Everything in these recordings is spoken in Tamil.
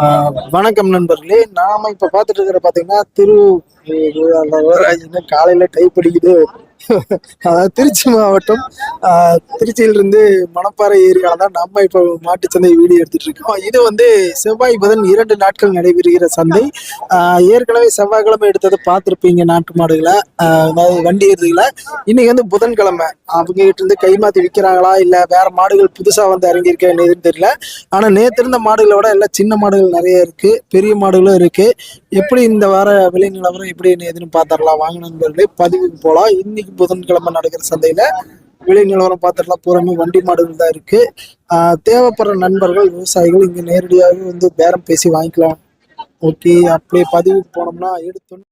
ஆஹ் வணக்கம் நண்பர்களே. நாம இப்ப பாத்துட்டு இருக்கிற பாத்தீங்கன்னா திரு காலையில டைப் அடிக்குது. அதாவது திருச்சி மாவட்டம் திருச்சியிலிருந்து மணப்பாறை ஏரியால தான் நம்ம இப்போ மாட்டுச்சந்தை வீடியோ எடுத்துட்டு இருக்கோம். இது வந்து செவ்வாய் புதன் இரண்டு நாட்கள் நடைபெறுகிற சந்தை. ஏற்கனவே செவ்வாய்க்கிழமை எடுத்ததை பார்த்துருப்பீங்க நாட்டு மாடுகளை. அதாவது வண்டி எருதுகளை இன்னைக்கு வந்து புதன்கிழமை. அவங்க கிட்ட இருந்து கைமாத்தி விற்கிறாங்களா இல்ல வேற மாடுகள் புதுசா வந்து இறங்கியிருக்கா என்னதுன்னு தெரியல. ஆனா நேற்று இருந்த மாடுகளை விட எல்லாம் சின்ன மாடுகள் நிறைய இருக்கு பெரிய மாடுகளும் இருக்கு. எப்படி இந்த வார விலை நிலவரம் எப்படி எதுன்னு பார்த்துடலாம். வாங்கினவர்களே பதிவுக்கு போகலாம் இன்னைக்கு புதன்கிழமை நடக்கிற சந்தையில விலை நிலவரம் பார்த்துடலாம். பூராமே வண்டி மாடுகள் தான் இருக்கு. ஆஹ் தேவைப்படுற நண்பர்கள் விவசாயிகள் இங்க நேரடியாக வந்து பேரம் பேசி வாங்கிக்கலாம். ஓகே அப்படியே பதிவுக்கு போனோம்னா எடுத்தோன்னு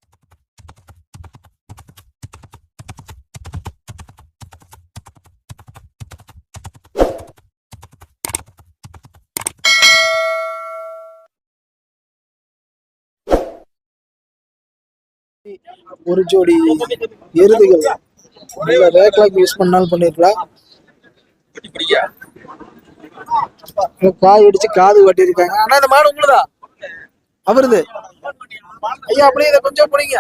ஒரு ஜோடி எருதுகள் நல்ல ரேக்லாக் யூஸ் பண்ணாலும் பண்ணிருக்கலாம். காய் அடிச்சு காது கட்டியிருக்காங்க. ஆனா இந்த மாடு உங்களுதா? அவருது. ஐயா அப்படியே இதை கொஞ்சம் பிடிங்க.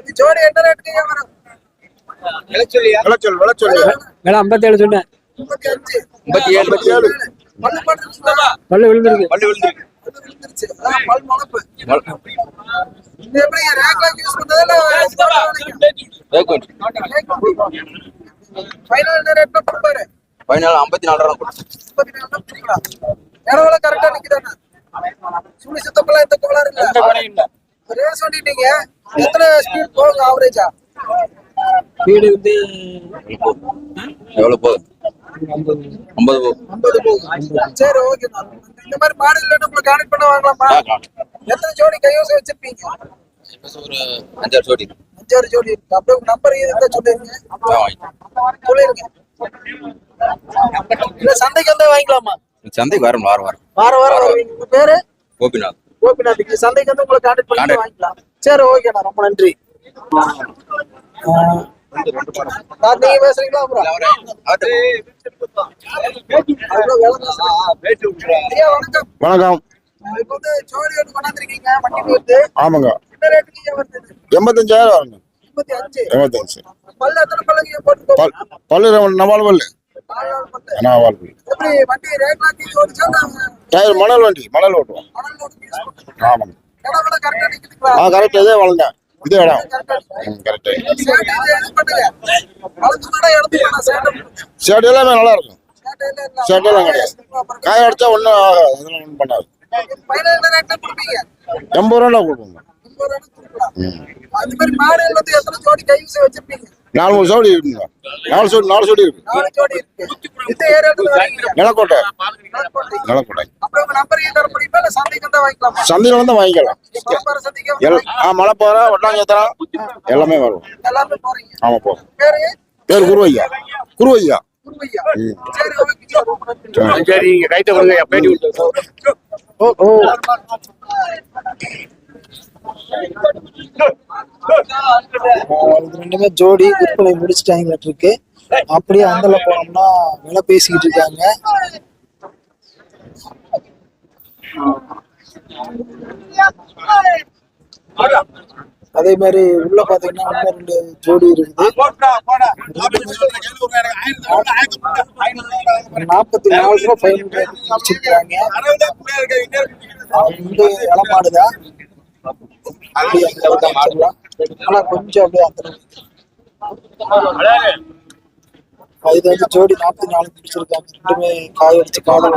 இது ஜோடி என்ன ரேட்டுக்கு வரும் சொன்னேன். ஐம்பத்தி ஏழு போட்டுருச்சுங்களா? பல்லு விழுந்திருக்கு. பதினாலு ஐம்பத்தி நாலு ரூபா இடவெல்லாம் கரெக்டா நிக்குதானே? சுழி சுத்தப்பெல்லாம் எந்த கோளாறு இல்ல? ரேஸ் ஓட்டிட்டீங்க எத்தனை ஸ்பீட் போகுங்க ஆவரேஜா வந்து எவ்வளவு போகுது? ஐம்பது ஐம்பது சரி ஓகே இந்த மாதிரி மாடல் இல்லைன்னு உங்களுக்கு பண்ண வாங்கலாமா. எத்தனை ஜோடி வச்சிருப்பீங்க? ஒரு அஞ்சாறு ஜோடி. இருக்கு. அப்படியே உங்க நம்பர் இருந்தா சொல்லிருங்க ஆ, வாங்கி. சொல்லிருங்க. இல்ல சந்தைக்கு வந்தா வாங்கிக்கலாமா? சந்தைக்கு வரும் வாரம் வாரம். வாரம் வாரம் வருவீங்க. உங்க பேரு? கோபிநாத். கோபிநாத். இங்க சந்தைக்கு வந்து உங்களை கான்டெக்ட் பண்ணி. வாங்கிக்கலாம். சரி ஓகேண்ணா ரொம்ப நன்றி. நீங்க பேசுறீங்களா அப்புறம் வணக்கம். வணக்கம். இப்போ வந்து ஜோடி ஒன்று கொண்டாந்துருக்கீங்க வண்டி வருது ஆமாங்க? எண்பத்தஞ்சாயிரம் வருங்க. எண்பத்தஞ்சு. பல்லு நவால் பல்லு நவால் பல்லு டயர் மணல் வண்டி மணல் ஓட்டுவோம். ஆமாங்க. ஆ கரெக்ட் இதே வளர்ந்தேன் இதே இடம். கரெக்டு. ஷர்ட் எல்லாமே நல்லா இருக்கும். ஷர்ட் எல்லாம் கிடையாது. காய அடிச்சா ஒன்றும் அதெல்லாம் ஒன்றும் பண்ணாது. எண்பது ரூபா கொடுப்போங்க அது மாதிரி மாடுகள் வந்து எத்தனை ஜோடி கைவசம் வச்சிருப்பீங்க? நாலு மூணு சோடி இருக்குங்க. நாலு சோடி நாலு இருக்கு. நாலு ஜோடி இருக்கு. இந்த நிலக்கோட்டை. நிலக்கோட்டை. அப்புறம் நம்பர் தர முடியுமா இல்ல சந்தைக்கு வாங்கிக்கலாமா? சந்தையில் வந்து வாங்கிக்கலாம். ஆ மழை போகிறா ஒட்டாங்கத்தரம் எல்லாமே வரும். எல்லாமே போறீங்க. ஆமாம் போகும் பேரு? பேர் குருவையா. குருவையா. சரி ரைட்டை கொடுங்க பேட்டி விட்டு ஓ ஓ. இது ரெண்டுமே ஜோடி விற்பனை முடிச்சிட்டாங்களாட்டு இருக்கு. அப்படியே அந்தல போனோம்னா விலை பேசிக்கிட்டு இருக்காங்க. அதே மாதிரி உள்ள பாத்தீங்கன்னா இன்னும் ரெண்டு ஜோடி இருக்குது. நாற்பத்தி நாலு ரூபாய் ஃபைன் வந்து இளமாடுதான். அப்படியே அந்த. ஆனா கொஞ்சம் அப்படியே அந்த அளவுக்கு. இது வந்து ஜோடி நாற்பத்தி நாலு பிடிச்சிருக்காங்க ரெண்டுமே காய அடிச்சு காதல்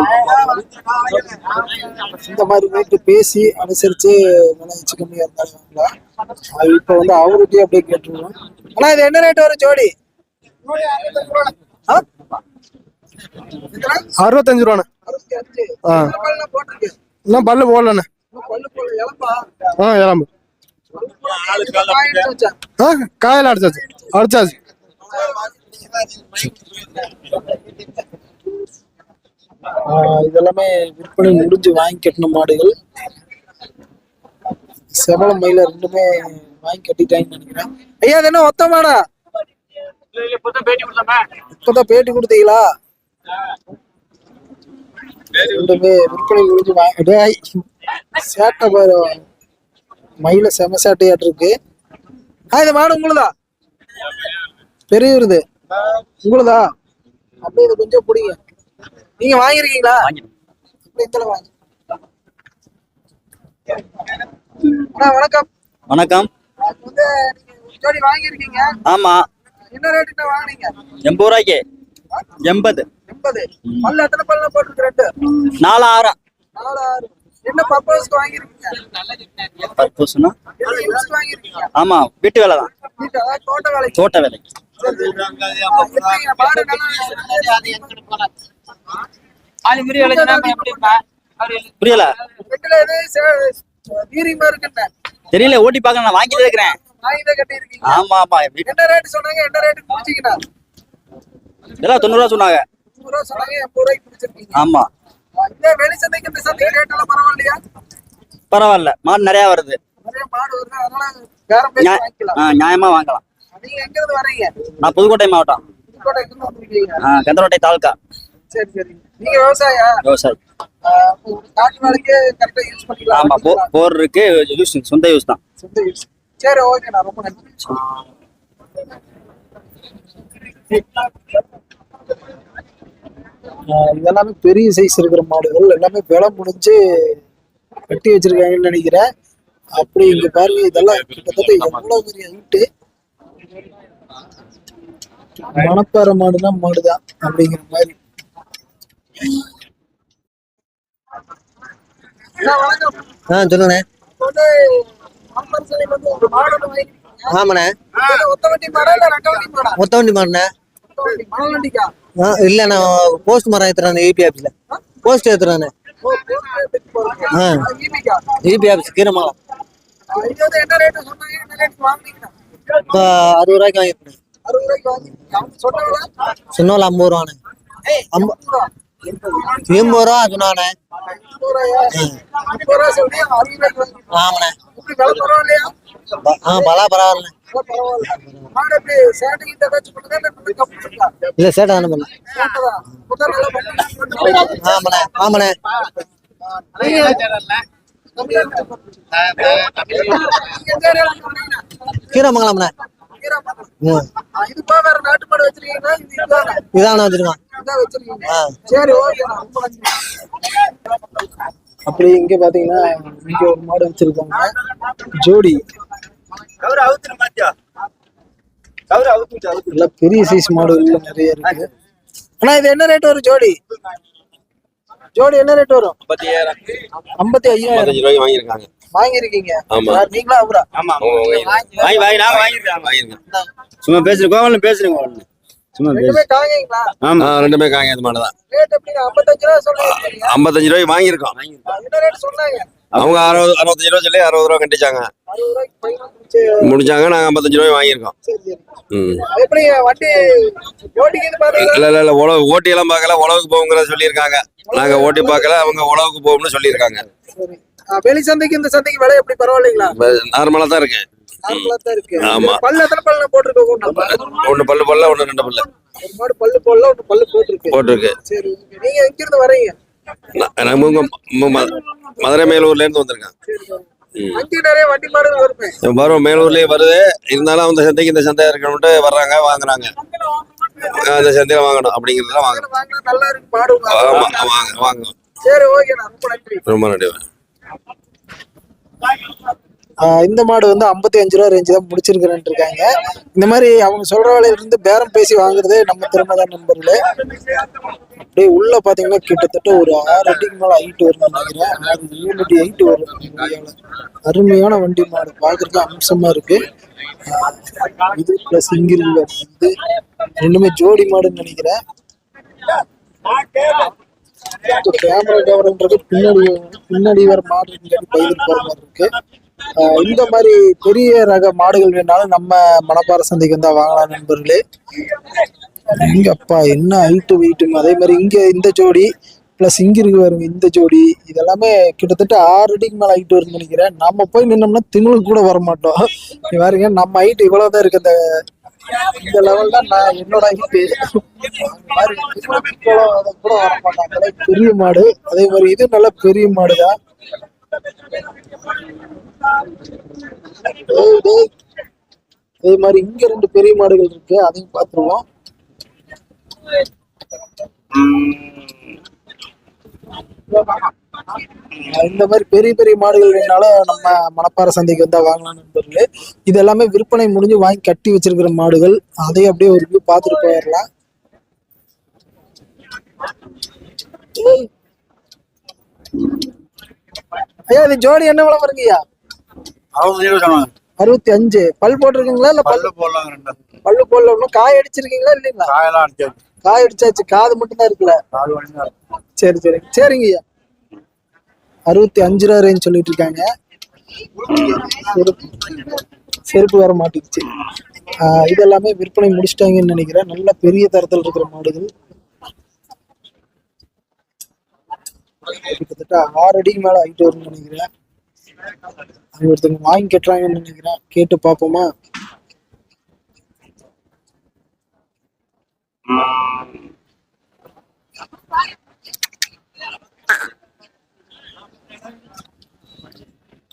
இந்த மாதிரி ரேட்டு பேசி அனுசரிச்சு விலை வச்சு கம்மியா. அது இப்ப வந்து அவர்கிட்டயே அப்படியே கேட்டுருவோம் ஆனா இது என்ன ரேட் வரும் ஜோடி? அறுபத்தஞ்சு ரூபாண்ணே பல்லு போடலண்ணே ஆ இளம்பு காயில் அடிச்சாச்சு. அடிச்சாச்சு. இதெல்லாமே விற்பனை முடிஞ்சு வாங்கி கட்டின மாடுகள். செவலம் மயில ரெண்டுமே வாங்கி கட்டிட்டாங்கன்னு நினைக்கிறேன். ஐயா அது என்ன ஒத்த மாடா? இப்பதான் பேட்டி கொடுத்தீங்களா? ரெண்டுமே விற்பனை முடிஞ்சு வா- டேய், சேட்டை பாரு. மயில செம சேட்டையாட்டு இருக்கு. ஆ இந்த மாடு உங்களுதா? பெரிய விருது உங்களுதா? அப்படியே இது கொஞ்சம் பிடிங்க. நீங்க வாங்கிருக்கீங்களா இதுல வாங்க. வணக்கம். வணக்கம். ஜோடி வாங்கியிருக்கீங்க. ஆமா. என்ன ரேட்டுக்கு வாங்குனீங்க? எண்பது ரூபாய்க்கு. எண்பது. எண்பது. பல்லு எத்தனை பல்ல போட்டுருக்கு ரெண்டு? நாலு ஆறாம் நாலு ஆறு என்ன பர்பஸ்க்கு பர்பஸ்னா? வாங்கியிருக்கீங்க ஆமா வீட்டு வேலை தான். தோட்ட வேலைக்கு தோட்ட நல்லா புரியல? தெரியல ஓட்டி பார்க்க நான் வாங்கிட்டு இருக்கிறேன். கட்டியிருக்கீங்க. ஆமா என்ன ரேட் சொன்னாங்க? என்ன ரேட்டுக்கு முடிச்சிங்கன்னா எல்லாம் தொண்ணூறு ரூபா சொன்னாங்க. ஆமா. பரவாயில்ல. மாடு நிறைய வருது. நியாயமா வாங்கலாம். நான் புதுக்கோட்டை மாவட்டம். கந்தரோட்டை தாலுக்கா சரி சரி. நீங்க விவசாயி. பண்ணிக்கலாம். ஆமா போர் இருக்கு யூஸ் சொந்த யூஸ் தான். சொந்த யூஸ் சரி ஓகே நான் ரொம்ப நன்றி. ஆஹ் இதெல்லாமே பெரிய சைஸ் இருக்கிற மாடுகள். எல்லாமே விலை முடிஞ்சு கட்டி வச்சிருக்காங்கன்னு நினைக்கிறேன். அப்படி இங்க பாருங்க இதெல்லாம் கிட்டத்தட்ட எவ்வளவு பெரிய ஹைட்டு மணப்பாறை மாடுனா மாடுதான் அப்படிங்கிற மாதிரி. ஆ சொல்லுண்ணே. ஆமாண்ணே. ஒத்த வண்டி மாடுண்ணே. இல்லை நான் போஸ்ட் மரம் ஏற்றுறேன் ஏபி ஆஃபீஸில் போஸ்ட் ஏற்றுறேன் ஓ, போர் ரேட்டுக்கு போறீங்க. ஆ. ஆ, ஈபிக்கா. A B office Keeramangalam. ஆ, இது வந்து என்ன ரேட்டு சொன்னாங்க? என்ன ரேட்டுக்கு வாங்குனீங்க இப்போ அறுபது ரூபாய்க்கு வாங்கிருக்கேன் சொன்னோம் ஐம்பது ரூபாண்ணே. எண்பது ரூபா. சொன்னாண்ணே. ஆமாண்ணே. ஆ பலா பரவாயில்ல இல்ல சேட்டை தானே பண்ண. ஆமாண்ணே ஆமாண்ணே வச்சிருக்கீங்க அப்படி இங்க பாத்தீங்கன்னா இங்க ஒரு மாடு வச்சிருக்காங்க. ஜோடி. எல்லாம் பெரிய சைஸ் மாடுகள் நிறைய இருக்கு. ஆனா இது என்ன ரேட் வரும் ஜோடி? ஜோடி என்ன ரேட் வரும்? ஐம்பத்தி ஐயாயிரம் ரூபாய்க்கு வாங்கியிருக்காங்க. யார் நீங்களா அவரா? வாங்கி வாங்கி. நாங்க வாங்கிருக்கோம் வாங்கியிருக்கேன் சும்மா பேசுறேன் கோவலம் பேசுறேன் கோவலம் சும்மா காங்கீங்களா ஆமா ரெண்டுமே காங்க அது மாதிரி தான் ரேட் எப்படிங்க ஐம்பத்தஞ்சு ரூபா சொல்றீங்க ஐம்பத்தஞ்சு ரூபாய்க்கு வாங்கியிருக்கோம். என்ன ரேட் சொன்னாங்க? அவங்க அறுபது அறுபத்தஞ்சு ரூபா சொல்லி அறுபது ரூபா கண்டிச்சாங்க முடிச்சாங்க நாங்க ஐம்பத்தஞ்சு ரூபாய் வாங்கியிருக்கோம். ம். இல்ல இல்ல இல்ல உழவு ஓட்டி எல்லாம் பார்க்கல உழவுக்கு போகுங்கிறத சொல்லியிருக்காங்க. நாங்க ஓட்டி பார்க்கல அவங்க உழவுக்கு போகும்னு சொல்லியிருக்காங்க. வெளி சந்தைக்கு இந்த சந்தைக்கு விலை எப்படி? பரவாயில்லைங்களா? நார்மலா தான் இருக்கு. நார்மலா தான் இருக்கு. ஆமா. பல்லு எத்தனை பல்லு போட்டிருக்கோம்? ஒண்ணு. பல்லு பல்ல ஒண்ணு ரெண்டு பல்லு. ஒரு பல்லு போடல பல்லு போட்டிருக்கு. போட்டிருக்கு. சரி. நீங்க எங்க இருந்து வரீங்க மதுரை மேலூர்ல இருந்து வந்திருக்கேன் வருமே. மேலூர்லயே வருது. இருந்தாலும் அந்த சந்தைக்கு இந்த சந்தை இருக்கணும்ட்டு வர்றாங்க வாங்குறாங்க. அந்த சந்தையில வாங்கணும். அப்படிங்கிறதுல மாடு ஆமா வாங்க வாங்க. ரொம்ப நன்றி. இந்த மாடு வந்து ஐம்பத்தி அஞ்சு ரூபா ரேஞ்சு தான் முடிச்சிருக்கிறேன் இருக்காங்க. இந்த மாதிரி அவங்க சொல்ற விலையில இருந்து பேரம் பேசி வாங்குறதே நம்ம திறமை தான் நண்பர்களே. அப்படியே உள்ள பாத்தீங்கன்னா கிட்டத்தட்ட ஒரு ஆறு அடிக்கு மேல ஹைட் வரும்னு நினைக்கிறேன். ஆறு ஏழு அடி ஹைட் வரும் அருமையான வண்டி மாடு. பாக்குறதுக்கு அம்சமா இருக்கு. இது பிளஸ் இங்கிருங்க வந்து ரெண்டுமே ஜோடி மாடுன்னு நினைக்கிறேன். கேமரா கவர்ன்றது பின்னாடி பின்னாடி வர மாடு பயிர் போற மாதிரி இருக்கு. இந்த மாதிரி பெரிய ரக மாடுகள் வேணாலும் நம்ம மணப்பாறை சந்தைக்கு வந்தா வாங்கலாம் நண்பர்களே. இங்க அப்பா என்ன ஹைட்டு வெயிட்டும் அதே மாதிரி இங்க இந்த ஜோடி பிளஸ் இங்க இருக்கு பாருங்க இந்த ஜோடி. இதெல்லாமே கிட்டத்தட்ட ஆறு அடிக்கு மேல ஹைட் வரும்னு நினைக்கிறேன். நம்ம போய் நின்னோம்னா திமிழ் கூட வர மாட்டோம். இங்க பாருங்க நம்ம ஹைட் இவ்வளவுதான் இருக்கு. அந்த இந்த லெவல் தான் நான் என்னோட ஹிட்டு கூட வர மாட்டாங்களே பெரிய மாடு. அதே மாதிரி இது நல்ல பெரிய மாடு தான் அதே மாதிரி இங்க ரெண்டு பெரிய மாடுகள் இருக்கு. அதையும் பார்த்துருவோம். இந்த மாதிரி பெரிய பெரிய மாடுகள் வேணாலும் நம்ம மணப்பாறை சந்தைக்கு வந்தா வாங்கலாம் நண்பர்களே. இது எல்லாமே விற்பனை முடிஞ்சு வாங்கி கட்டி வச்சிருக்கிற மாடுகள். அதையும் அப்படியே ஒரு வியூ பார்த்துட்டு போயிடலாம். ஏய். ஐயா இது ஜோடி என்ன விலை வருங்கய்யா? அறுபத்தி அஞ்சு பல் போட்டிருக்கீங்களா இல்ல பல்லு போடலாம் ரெண்டு. பல்லு போடல ஒண்ணும் காய் அடிச்சிருக்கீங்களா இல்லைங்களா? காயெல்லாம் அடிச்சு காய் அடிச்சாச்சு. காது மட்டும் தான் இருக்குல்ல? சரி சரி. சரிங்கய்யா. அறுபத்தி அஞ்சு ரூபா ரேஞ்ச் சொல்லிட்டு இருக்காங்க. செருப்பு வர மாட்டேங்குச்சு ஆஹ் இது எல்லாமே விற்பனை முடிச்சிட்டாங்கன்னு நினைக்கிறேன். நல்ல பெரிய தரத்தில் இருக்கிற மாடுகள். கிட்டத்தட்ட ஆறு அடிக்கு மேல ஹைட் வரும்னு நினைக்கிறேன். அது ஒருத்தங்க வாங்கி கட்டுறாங்கன்னு நினைக்கிறேன். கேட்டு பார்ப்போமா?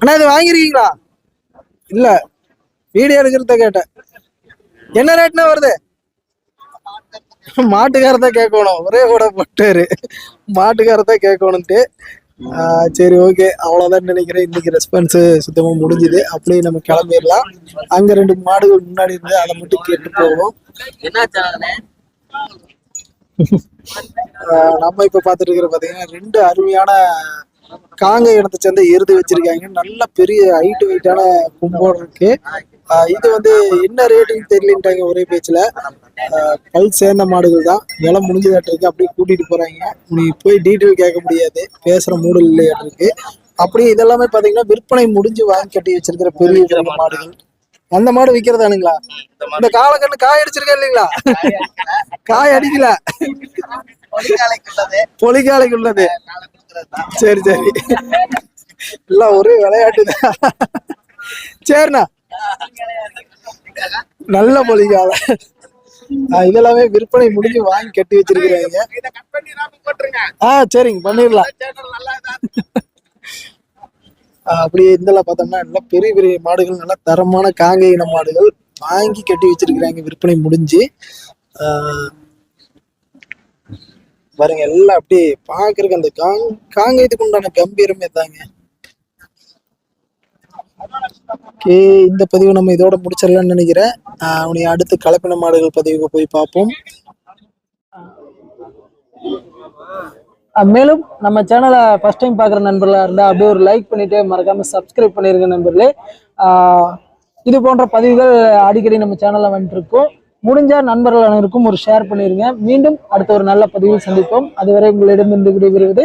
அண்ணா இது வாங்கிருக்கீங்களா? இல்ல. வீடியோ எடுக்கிறத கேட்டேன். என்ன ரேட்னா வருது? மாட்டுக்காரத கேட்கணும். ஒரே கூட போட்டாரு. மாட்டுக்காரத கேட்கணும்ட்டு. கேட்கணுன்ட்டு சரி ஓகே அவ்வளோதான் நினைக்கிறேன். இன்னைக்கு ரெஸ்பான்ஸு சுத்தமாக முடிஞ்சுது. அப்படியே நம்ம கிளம்பிடலாம். அங்கே ரெண்டு மாடுகள் முன்னாடி இருந்து அதை மட்டும் கேட்டு போவோம். நம்ம இப்ப பாத்துட்டு இருக்கிற பாத்தீங்கன்னா ரெண்டு அருமையான காங்க இடத்தை சேர்ந்த எருது வச்சிருக்காங்க. நல்ல பெரிய ஹைட் வெயிட்டான கும்போடு இருக்கு. இது வந்து என்ன ரேட்டுன்னு தெரியலன்ட்டாங்க ஒரே பேச்சுல. பல் சேர்ந்த மாடுகள் தான் விலை முடிஞ்சதாட்டு இருக்கு அப்படியே கூட்டிட்டு போறாங்க. நீ போய் டீட்டெயில் கேட்க முடியாது. பேசுற மூடல் இல்லையாட்டு இருக்கு. அப்படியே இதெல்லாமே பாத்தீங்கன்னா விற்பனை முடிஞ்சு வாங்கி கட்டி வச்சிருக்கிற பெரிய மாடுகள். அந்த மாடு விக்கிறதானுங்களா? இந்த காலக்கண்ணு காய் அடிச்சிருக்கா இல்லைங்களா? காய் அடிக்கல. பொலிக்காலைக்கு உள்ளது சரி சரி. எல்லாம் ஒரே விளையாட்டு தான். சரிண்ணா. நல்ல பொலிக்கால இதெல்லாமே விற்பனை முடிஞ்சு வாங்கி கட்டி வச்சிருக்கிறாங்க ஆ சரிங்க பண்ணிடலாம். அப்படியே இதெல்லாம் பார்த்தோம்னா நல்லா பெரிய பெரிய மாடுகள் நல்லா தரமான காங்கை இன மாடுகள் வாங்கி கட்டி வச்சிருக்கிறாங்க விற்பனை முடிஞ்சு. ஆஹ் பாருங்க எல்லாம் அப்படியே பாக்குறதுக்கு அந்த காங் காங்கயத்துக்கு உண்டான கம்பீரமே தாங்க. ஓகே இந்த பதிவு நம்ம இதோட முடிச்சிடலாம்னு நினைக்கிறேன். ஆஹ் அடுத்து கலப்பின மாடுகள் பதிவுக்கு போய் பார்ப்போம். மேலும் நம்ம சேனலை ஃபர்ஸ்ட் டைம் பார்க்குற நண்பர்களாக இருந்தால் அப்படியே ஒரு லைக் பண்ணிட்டு மறக்காம சப்ஸ்கிரைப் பண்ணிருங்க நண்பர்களே. ஆஹ் இது போன்ற பதிவுகள் அடிக்கடி நம்ம சேனலில் வந்துட்டுருக்கோம் முடிஞ்ச நண்பர்கள் அனைவருக்கும் ஒரு ஷேர் பண்ணிடுங்க மீண்டும் அடுத்த ஒரு நல்ல பதிவில் சந்திப்போம். அதுவரை உங்களிடமிருந்து விடைபெறுவது